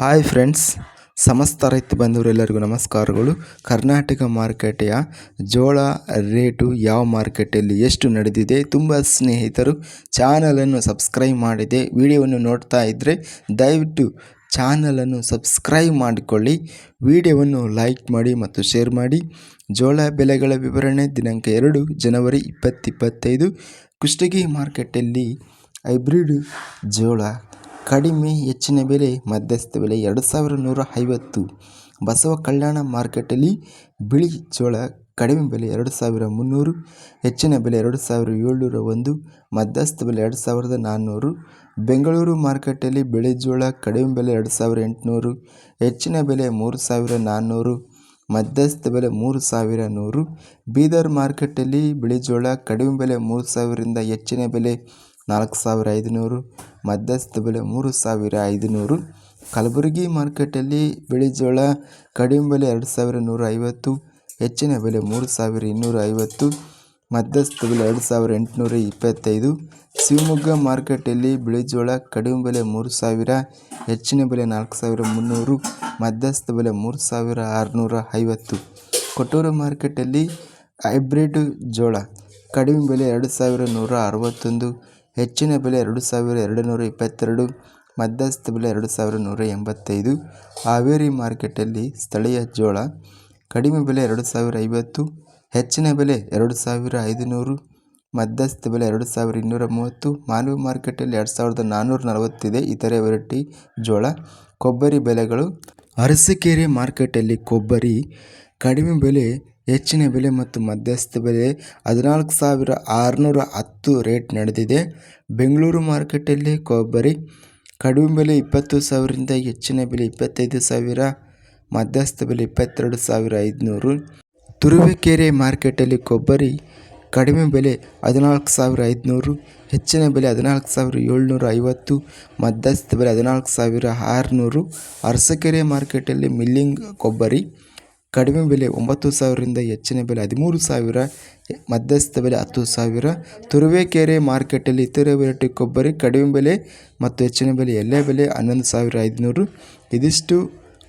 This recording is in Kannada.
ಹಾಯ್ ಫ್ರೆಂಡ್ಸ್ ಸಮಸ್ತ ರೈತ ಬಂಧುವರೆಲ್ಲರಿಗೂ ನಮಸ್ಕಾರಗಳು. ಕರ್ನಾಟಕ ಮಾರುಕಟ್ಟೆಯ ಜೋಳ ರೇಟು ಯಾವ ಮಾರುಕಟ್ಟೆಯಲ್ಲಿ ಎಷ್ಟು ನಡೆದಿದೆ ತುಂಬ ಸ್ನೇಹಿತರು ಚಾನಲನ್ನು ಸಬ್ಸ್ಕ್ರೈಬ್ ಮಾಡಿದೆ. ವಿಡಿಯೋವನ್ನು ನೋಡ್ತಾ ಇದ್ದರೆ ದಯವಿಟ್ಟು ಚಾನಲನ್ನು ಸಬ್ಸ್ಕ್ರೈಬ್ ಮಾಡಿಕೊಳ್ಳಿ. ವಿಡಿಯೋವನ್ನು ಲೈಕ್ ಮಾಡಿ ಮತ್ತು ಶೇರ್ ಮಾಡಿ. ಜೋಳ ಬೆಲೆಗಳ ವಿವರಣೆ, ದಿನಾಂಕ ಎರಡು, ಜನವರಿ ಇಪ್ಪತ್ತಿಪ್ಪತ್ತೈದು ಕುಷ್ಟಗಿ ಮಾರುಕಟ್ಟೆಯಲ್ಲಿ ಹೈಬ್ರಿಡ್ ಜೋಳ ಕಡಿಮೆ ಹೆಚ್ಚಿನ ಬೆಲೆ, ಮಧ್ಯಸ್ಥ ಬೆಲೆ ಎರಡು ಸಾವಿರ ನೂರ ಐವತ್ತು ಬಸವ ಕಲ್ಯಾಣ ಮಾರ್ಕೆಟಲ್ಲಿ ಬಿಳಿ ಜೋಳ ಕಡಿಮೆ ಬೆಲೆ ಎರಡು ಸಾವಿರ ಮುನ್ನೂರು ಹೆಚ್ಚಿನ ಬೆಲೆ ಎರಡು ಸಾವಿರ ಏಳ್ನೂರ ಒಂದು ಮಧ್ಯಸ್ಥ ಬೆಲೆ ಎರಡು ಸಾವಿರದ ನಾನ್ನೂರು ಬೆಂಗಳೂರು ಮಾರ್ಕೆಟಲ್ಲಿ ಬಿಳಿ ಜೋಳ ಕಡಿಮೆ ಬೆಲೆ ಎರಡು ಸಾವಿರ ಎಂಟುನೂರು ಹೆಚ್ಚಿನ ಬೆಲೆ ಮೂರು ಸಾವಿರ ನಾನ್ನೂರು ಮಧ್ಯಸ್ಥ ಬೆಲೆ ಮೂರು ಸಾವಿರ ನೂರು ಬೀದರ್ ಮಾರ್ಕೆಟಲ್ಲಿ ಬಿಳಿ ಜೋಳ ಕಡಿಮೆ ಬೆಲೆ ಮೂರು ಸಾವಿರದಿಂದ ಹೆಚ್ಚಿನ ಬೆಲೆ ನಾಲ್ಕು ಸಾವಿರ ಐದುನೂರು, ಮಧ್ಯಸ್ಥ ಬೆಲೆ ಮೂರು ಸಾವಿರ ಐದುನೂರು. ಕಲಬುರಗಿ ಮಾರ್ಕೆಟಲ್ಲಿ ಬಿಳಿ ಜೋಳ ಕಡಿಮೆ ಬೆಲೆ ಎರಡು ಸಾವಿರ ನೂರ ಐವತ್ತು ಹೆಚ್ಚಿನ ಬೆಲೆ ಮೂರು ಸಾವಿರ ಇನ್ನೂರ ಐವತ್ತು ಮಧ್ಯಸ್ಥ ಬೆಲೆ ಎರಡು ಸಾವಿರ ಎಂಟುನೂರ ಇಪ್ಪತ್ತೈದು ಶಿವಮೊಗ್ಗ ಮಾರ್ಕೆಟಲ್ಲಿ ಬಿಳಿ ಜೋಳ ಕಡಿಮೆ ಬೆಲೆ ಮೂರು ಸಾವಿರ, ಹೆಚ್ಚಿನ ಬೆಲೆ ನಾಲ್ಕು ಸಾವಿರ ಮುನ್ನೂರು, ಮಧ್ಯಸ್ಥ ಬೆಲೆ ಮೂರು ಸಾವಿರ ಆರುನೂರ ಐವತ್ತು ಕೊಟ್ಟೂರು ಮಾರ್ಕೆಟಲ್ಲಿ ಹೈಬ್ರಿಡ್ ಜೋಳ ಕಡಿಮೆ ಬೆಲೆ ಎರಡು ಸಾವಿರ ನೂರ ಅರವತ್ತೊಂದು ಹೆಚ್ಚಿನ ಬೆಲೆ ಎರಡು ಸಾವಿರ ಎರಡು ನೂರ ಇಪ್ಪತ್ತೆರಡು, ಮಧ್ಯಸ್ಥ ಬೆಲೆ ಎರಡು ಸಾವಿರ ನೂರ ಎಂಬತ್ತೈದು, ಹಾವೇರಿ ಮಾರ್ಕೆಟಲ್ಲಿ ಸ್ಥಳೀಯ ಜೋಳ ಕಡಿಮೆ ಬೆಲೆ ಎರಡು ಸಾವಿರ ಐವತ್ತು, ಹೆಚ್ಚಿನ ಬೆಲೆ ಎರಡು ಸಾವಿರ ಐದುನೂರು, ಮಧ್ಯಸ್ಥ ಬೆಲೆ ಎರಡು ಸಾವಿರ ಇನ್ನೂರ ಮೂವತ್ತು ಮಾನವ ಮಾರ್ಕೆಟಲ್ಲಿ ಎರಡು ಸಾವಿರದ ನಾನ್ನೂರ ನಲವತ್ತಿದೆ. ಇತರೆ ವೆರೈಟಿ ಜೋಳ, ಕೊಬ್ಬರಿ ಬೆಲೆಗಳು ಅರಸೀಕೆರೆ ಮಾರ್ಕೆಟಲ್ಲಿ ಕೊಬ್ಬರಿ ಕಡಿಮೆ ಬೆಲೆ ಹೆಚ್ಚಿನ ಬೆಲೆ ಮತ್ತು ಮಧ್ಯಸ್ಥ ಬೆಲೆ ಹದಿನಾಲ್ಕು ಸಾವಿರ ಆರುನೂರ ಹತ್ತು ರೇಟ್ ನಡೆದಿದೆ. ಬೆಂಗಳೂರು ಮಾರ್ಕೆಟಲ್ಲಿ ಕೊಬ್ಬರಿ ಕಡಿಮೆ ಬೆಲೆ ಇಪ್ಪತ್ತು ಸಾವಿರದಿಂದ ಹೆಚ್ಚಿನ ಬೆಲೆ ಇಪ್ಪತ್ತೈದು ಸಾವಿರ, ಮಧ್ಯಸ್ಥ ಬೆಲೆ ಇಪ್ಪತ್ತೆರಡು ಸಾವಿರ ಐದುನೂರು. ತುರುವೇಕೆರೆ ಮಾರ್ಕೆಟಲ್ಲಿ ಕೊಬ್ಬರಿ ಕಡಿಮೆ ಬೆಲೆ ಹದಿನಾಲ್ಕು ಸಾವಿರ ಐದುನೂರು, ಹೆಚ್ಚಿನ ಬೆಲೆ ಹದಿನಾಲ್ಕು ಸಾವಿರ ಏಳ್ನೂರ ಐವತ್ತು, ಮಧ್ಯಸ್ಥ ಬೆಲೆ ಹದಿನಾಲ್ಕು ಸಾವಿರ ಆರುನೂರು. ಅರಸಕೆರೆ ಮಾರ್ಕೆಟಲ್ಲಿ ಮಿಲ್ಲಿಂಗ್ ಕೊಬ್ಬರಿ ಕಡಿಮೆ ಬೆಲೆ ಒಂಬತ್ತು ಸಾವಿರದಿಂದ ಹೆಚ್ಚಿನ ಬೆಲೆ ಹದಿಮೂರು ಸಾವಿರ, ಮಧ್ಯಸ್ಥ ಬೆಲೆ ಹತ್ತು ಸಾವಿರ. ತುರುವೇಕೆರೆ ಮಾರ್ಕೆಟಲ್ಲಿ ಇತರೆ ವೆರೈಟಿ ಕೊಬ್ಬರಿ ಕಡಿಮೆ ಬೆಲೆ ಮತ್ತು ಹೆಚ್ಚಿನ ಬೆಲೆ ಎಲ್ಲೇ ಬೆಲೆ ಹನ್ನೊಂದು ಸಾವಿರ ಐದುನೂರು. ಇದಿಷ್ಟು